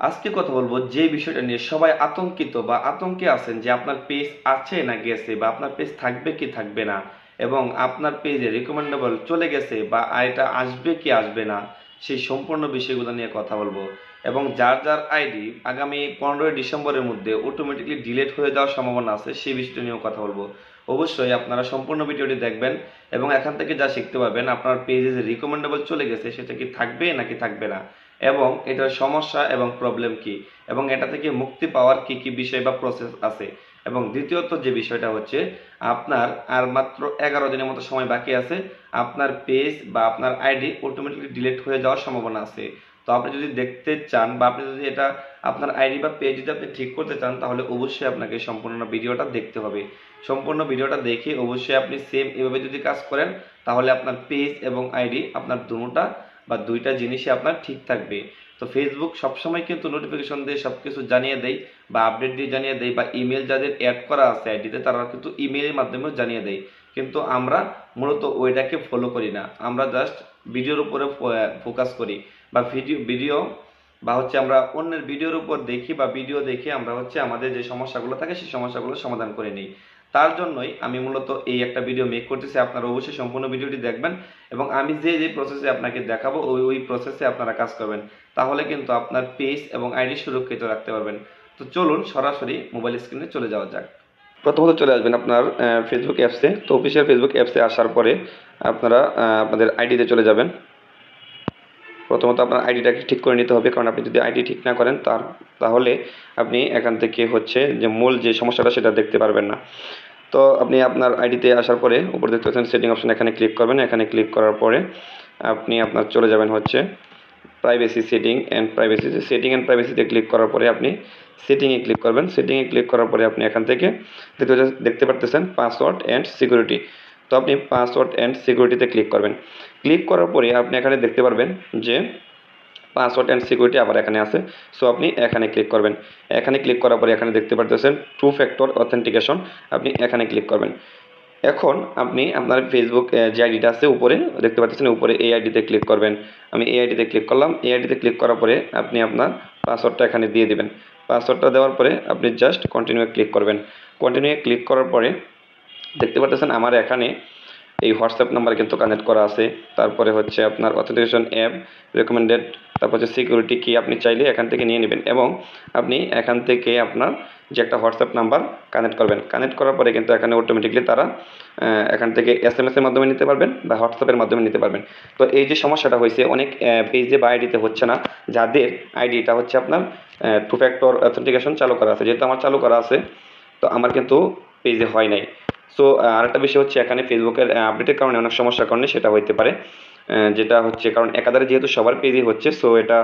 আজকে কথা বলব যে বিষয়টা নিয়ে সবাই আতঙ্কিত বা আতঙ্কে আছেন যে আপনার পেজ আছে না গেছে বা আপনার পেজ থাকবে কি থাকবে না এবং আপনার পেজে রিকমেন্ডেবল চলে গেছে বা এটা আসবে কি আসবে না, সেই সম্পূর্ণ বিষয়গুলো নিয়ে কথা বলব। এবং যার যার আইডি আগামী পনেরোই ডিসেম্বরের মধ্যে অটোমেটিকলি ডিলিট হয়ে যাওয়ার সম্ভাবনা আছে, সেই বিষয়টা নিয়েও কথা বলব। অবশ্যই আপনারা সম্পূর্ণ ভিডিওটি দেখবেন এবং এখান থেকে যা শিখতে পারবেন, আপনার পেজে যে রিকমেন্ডেবল চলে গেছে সেটা কি থাকবে নাকি থাকবে না। এবং এটার সমস্যা এবং প্রবলেম কি? এবং এটা থেকে মুক্তি পাওয়ার কি কি বিষয় বা প্রসেস আছে? এবং দ্বিতীয়ত যে বিষয়টা হচ্ছে, আপনার আর মাত্র এগারো দিনের মতো সময় বাকি আছে, আপনার পেজ বা আপনার আইডি অটোমেটিকলি ডিলিট হয়ে যাওয়ার সম্ভাবনা আছে। তো আপনি যদি দেখতে চান বা আপনি যদি এটা আপনার আইডি বা পেজ যদি আপনি ঠিক করতে চান, তাহলে অবশ্যই আপনাকে সম্পূর্ণ ভিডিওটা দেখতে হবে। সম্পূর্ণ ভিডিওটা দেখে অবশ্যই আপনি সেম এভাবে যদি কাজ করেন, তাহলে আপনার পেজ এবং আইডি আপনার দুটোটা বা দুইটা জিনিসই আপনার ঠিক থাকবে। তো ফেসবুক সবসময় কিন্তু নোটিফিকেশন দিয়ে সব কিছু জানিয়ে দেয় বা আপডেট দিয়ে জানিয়ে দেয় বা ইমেল যাদের অ্যাড করা আছে আইডিতে তারা কিন্তু ইমেলের মাধ্যমেও জানিয়ে দেয়। কিন্তু আমরা মূলত ওইটাকে ফলো করি না। আমরা জাস্ট ভিডিওর উপরে ফোকাস করি বা ভিডিও ভিডিও বা হচ্ছে আমরা অন্যের ভিডিওর উপর দেখি বা ভিডিও দেখে আমরা হচ্ছে আমাদের যে সমস্যাগুলো থাকে, সেই সমস্যাগুলো সমাধান করে নিই। তার জন্যই আমি মূলত এই একটা ভিডিও মেক করতেছি। আপনারা অবশ্যই সম্পূর্ণ ভিডিওটি দেখবেন এবং আমি যে যে প্রসেসে আপনাকে দেখাবো, ওই ওই প্রসেসে আপনারা কাজ করবেন। তাহলে কিন্তু আপনার পেজ এবং আইডি সুরক্ষিত রাখতে পারবেন। তো চলুন সরাসরি মোবাইল স্ক্রিনে চলে যাওয়া যাক। প্রথমত চলে আসবেন আপনার ফেসবুক অ্যাপসে তো অফিসিয়াল ফেসবুক অ্যাপসে আসার পরে আপনারা আপনাদের আইডিতে চলে যাবেন। প্রথমত আপনার আইডিটাকে ঠিক করে নিতে হবে, কারণ আপনি যদি আইডি ঠিক না করেন তার, তাহলে আপনি এখান থেকে হচ্ছে যে মূল যে সমস্যাটা সেটা দেখতে পারবেন না। তো আপনি আপনার আইডিতে আসার পরে উপর দেখতে পাচ্ছেন সেটিং অপশন এখানে ক্লিক করবেন, এখানে ক্লিক করার পরে আপনি আপনার চলে যাবেন হচ্ছে privacy setting and privacy setting and প্রাইভেসিতে click করার পরে আপনি সেটিংয়ে ক্লিক করবেন। সেটিংয়ে ক্লিক করার পরে আপনি এখান থেকে দেখতে দেখতে পারতেছেন পাসওয়ার্ড অ্যান্ড সিকিউরিটি তো আপনি পাসওয়ার্ড অ্যান্ড সিকিউরিটিতে ক্লিক করবেন। ক্লিক করার পরে আপনি এখানে দেখতে পারবেন যে পাসওয়ার্ড অ্যান্ড সিকিউরিটি আবার এখানে আছে। সো আপনি এখানে ক্লিক করবেন। এখানে ক্লিক করার পরে এখানে দেখতে পারতেছেন টু ফ্যাক্টর অথেন্টিকেশন আপনি এখানে ক্লিক করবেন। এখন আপনি আপনার ফেসবুক যে আইডিটা আছে উপরে, দেখতে পাচ্ছেন উপরে এই আইডিতে ক্লিক করবেন। আমি এই আইডিতে ক্লিক করলাম। এই আইডিতে ক্লিক করার পরে আপনি আপনার পাসওয়ার্ডটা এখানে দিয়ে দিবেন। পাসওয়ার্ডটা দেওয়ার পরে আপনি জাস্ট কন্টিনিউ ক্লিক করবেন। কন্টিনিউ ক্লিক করার পরে দেখতে পাচ্ছেন আমার এখানে এই হোয়াটসঅ্যাপ নাম্বার কিন্তু কানেক্ট করা আছে। তারপরে হচ্ছে আপনার অথেন্টিকেশন অ্যাপ রেকমেন্ডেড তারপর হচ্ছে সিকিউরিটি কি আপনি চাইলে এখান থেকে নিয়ে নেবেন এবং আপনি এখান থেকে আপনার যে একটা হোয়াটসঅ্যাপ নাম্বার কানেক্ট করবেন। কানেক্ট করার পরে কিন্তু এখানে অটোমেটিকলি তারা এখান থেকে এস এম এসের মাধ্যমে নিতে পারবেন বা হোয়াটসঅ্যাপের মাধ্যমে নিতে পারবেন। তো এই যে সমস্যাটা হয়েছে, অনেক পেজে বা আইডিতে হচ্ছে না। যাদের আইডিটা হচ্ছে আপনার টু ফ্যাক্টর অথেন্টিকেশন চালু করা আছে। যেহেতু আমার চালু করা আছে, তো আমার কিন্তু পেজে হয় নাই। সো আরেকটা বিষয় হচ্ছে এখানে ফেসবুকের আপডেটের কারণে অনেক সমস্যার কারণে সেটা হইতে পারে। যেটা হচ্ছে কারণ একাধারে যেহেতু সবার পেজই হচ্ছে সো এটা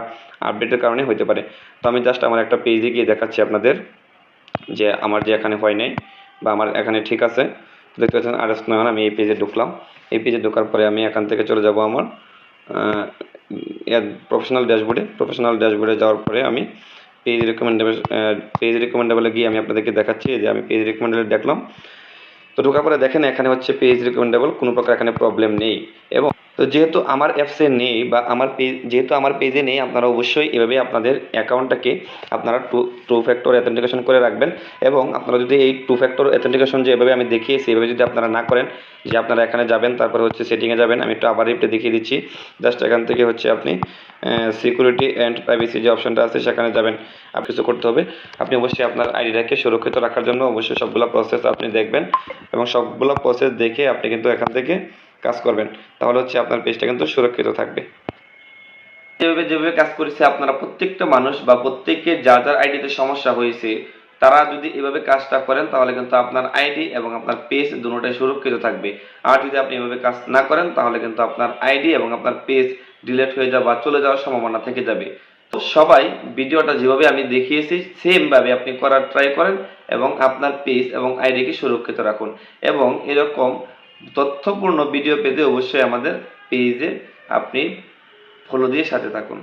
আপডেটের কারণে হতে পারে। তো আমি জাস্ট আমার একটা পেজে গিয়ে দেখাচ্ছি আপনাদের যে আমার যে এখানে হয় নাই বা আমার এখানে ঠিক আছে। দেখতে পাচ্ছেন আর এস নয়ন আমি এই পেজে ঢুকলাম। এই পেজে ঢোকার পরে আমি এখান থেকে চলে যাব আমার প্রফেশনাল ড্যাশবোর্ডে প্রফেশনাল ড্যাশবোর্ডে যাওয়ার পরে আমি পেজ রিকমেন্ডেবল পেজ রিকমেন্ডেবলে গিয়ে আমি আপনাদেরকে দেখাচ্ছি। যে আমি পেজ রিকমেন্ডেবল দেখলাম। তো ঢোকার পরে দেখেন এখানে হচ্ছে পেজ রিকমেন্ডেবল কোনো প্রকার এখানে প্রবলেম নেই। এবং তো যেহেতু আমার অ্যাপসে নেই বা আমার পেজ যেহেতু আমার পেজে নেই, আপনারা অবশ্যই এভাবে আপনাদের অ্যাকাউন্টটাকে আপনারা টু টু ফ্যাক্টর অ্যাথেন্টিকেশন করে রাখবেন এবং আপনারা যদি এই টু ফ্যাক্টর অ্যাথেন্টিকেশন যে এভাবে আমি দেখিয়েছি এভাবে যদি আপনারা না করেন, যে আপনারা এখানে যাবেন, তারপরে হচ্ছে সেটিংয়ে যাবেন, আমি একটু আবার একটু দেখিয়ে দিচ্ছি। জাস্ট এখান থেকে হচ্ছে আপনি সিকিউরিটি অ্যান্ড প্রাইভেসি যে অপশনটা আছে সেখানে যাবেন, আর কিছু করতে হবে। আপনি অবশ্যই আপনার আইডিটাকে সুরক্ষিত রাখার জন্য অবশ্যই সবগুলো প্রসেস আপনি দেখবেন এবং সবগুলো প্রসেস দেখে আপনি কিন্তু এখান থেকে কাজ করবেন, তাহলে হচ্ছে আপনার পেজটা কিন্তু সুরক্ষিত থাকবে। যেভাবে যেভাবে কাজ করেছে আপনারা প্রত্যেকটা মানুষ বা প্রত্যেকের যার যার আইডিতে সমস্যা হয়েছে, তারা যদি এভাবে কাজটা করেন, তাহলে কিন্তু আপনার আইডি এবং আপনার পেজ দুটোটাই সুরক্ষিত থাকবে। আর যদি আপনি এভাবে কাজ না করেন, তাহলে কিন্তু আপনার আইডি এবং আপনার পেজ ডিলিট হয়ে যাওয়া বা চলে যাওয়ার সম্ভাবনা থেকে যাবে। তো সবাই ভিডিওটা যেভাবে আমি দেখিয়েছি সেম ভাবে আপনি করার ট্রাই করেন এবং আপনার পেজ এবং আইডিকে সুরক্ষিত রাখুন। এবং এরকম তথ্যপূর্ণ ভিডিও পেতে অবশ্যই আমাদের পেজে আপনি ফলো দিয়ে সাথে থাকুন।